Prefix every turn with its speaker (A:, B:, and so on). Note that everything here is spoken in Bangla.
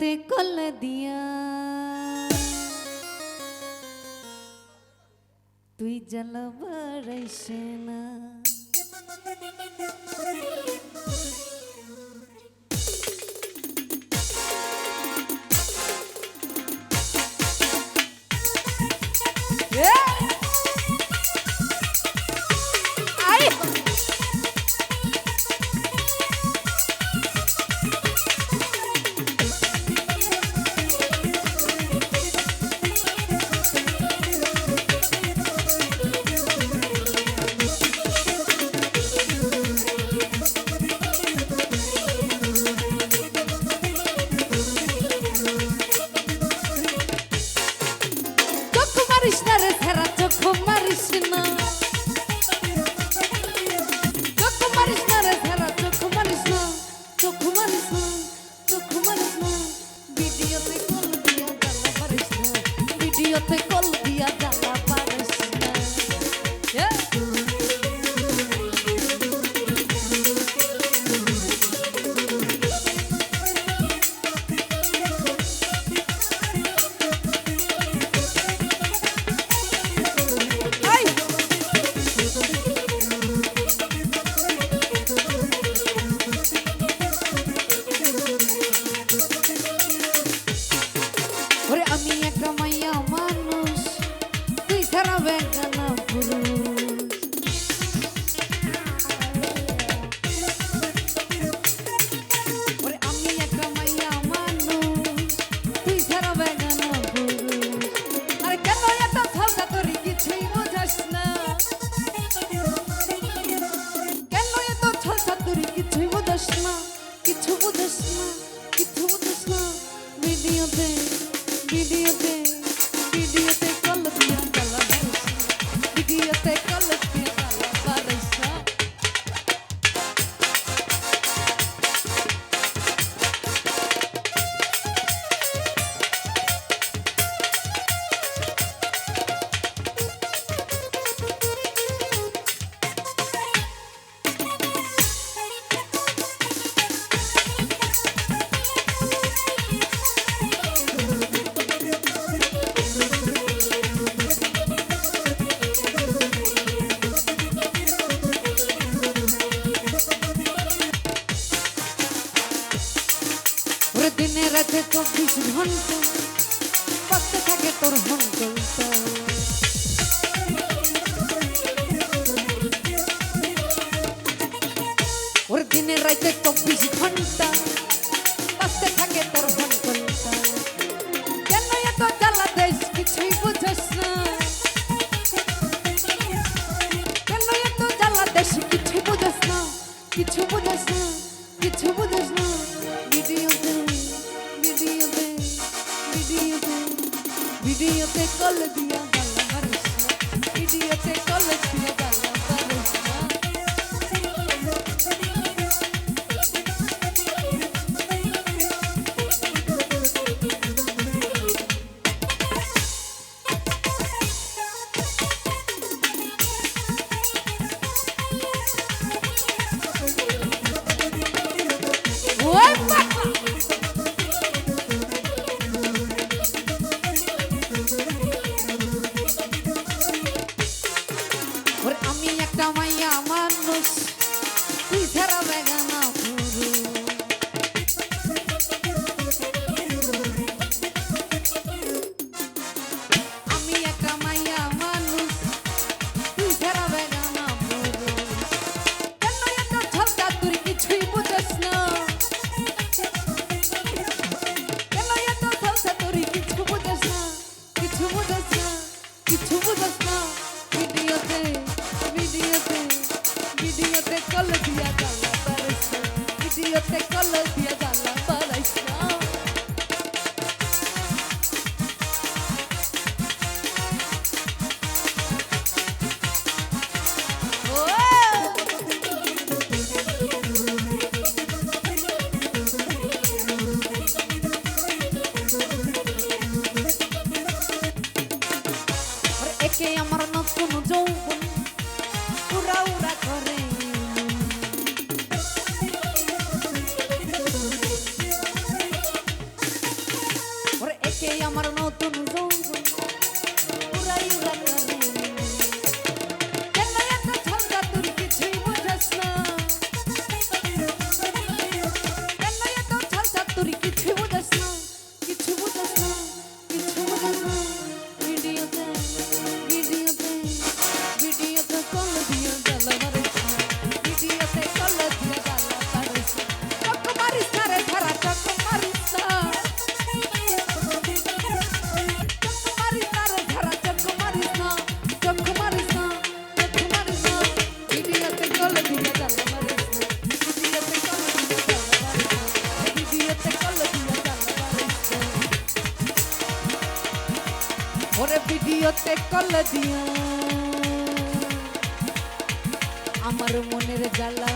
A: কল দিয়া তুই জ্বালা মারিস না রে সারা চোখ মারিস না। চোখ মারিস না রে সারা চক্ষু মারিস না। চোখ মারিস না চোখ মারিস না। ভিডিওতে কল দিয়া জ্বালা পারিস না। ভিডিওতে কল দিয়া জ্বালা বোঝাস না কিছু বোঝাস না কিছু বোঝাস না ভিডিওতে ভিডিওতে ভিডিওতে রাতে চব্বিশ ঘণ্টা থাকে তোর হন্তটা ভিডিওতে কল দিয়া গালা মারিস ভিডিওতে কল দিয়া ভিডিওতে কল দিয়া গালা পারাইস না ভিডিওতে কল দিয়া পারাইস না একে আমার নতুন যৌবন উড়া উড়া করে ওরে তে কল দিয়া আমার মনের জ্বালা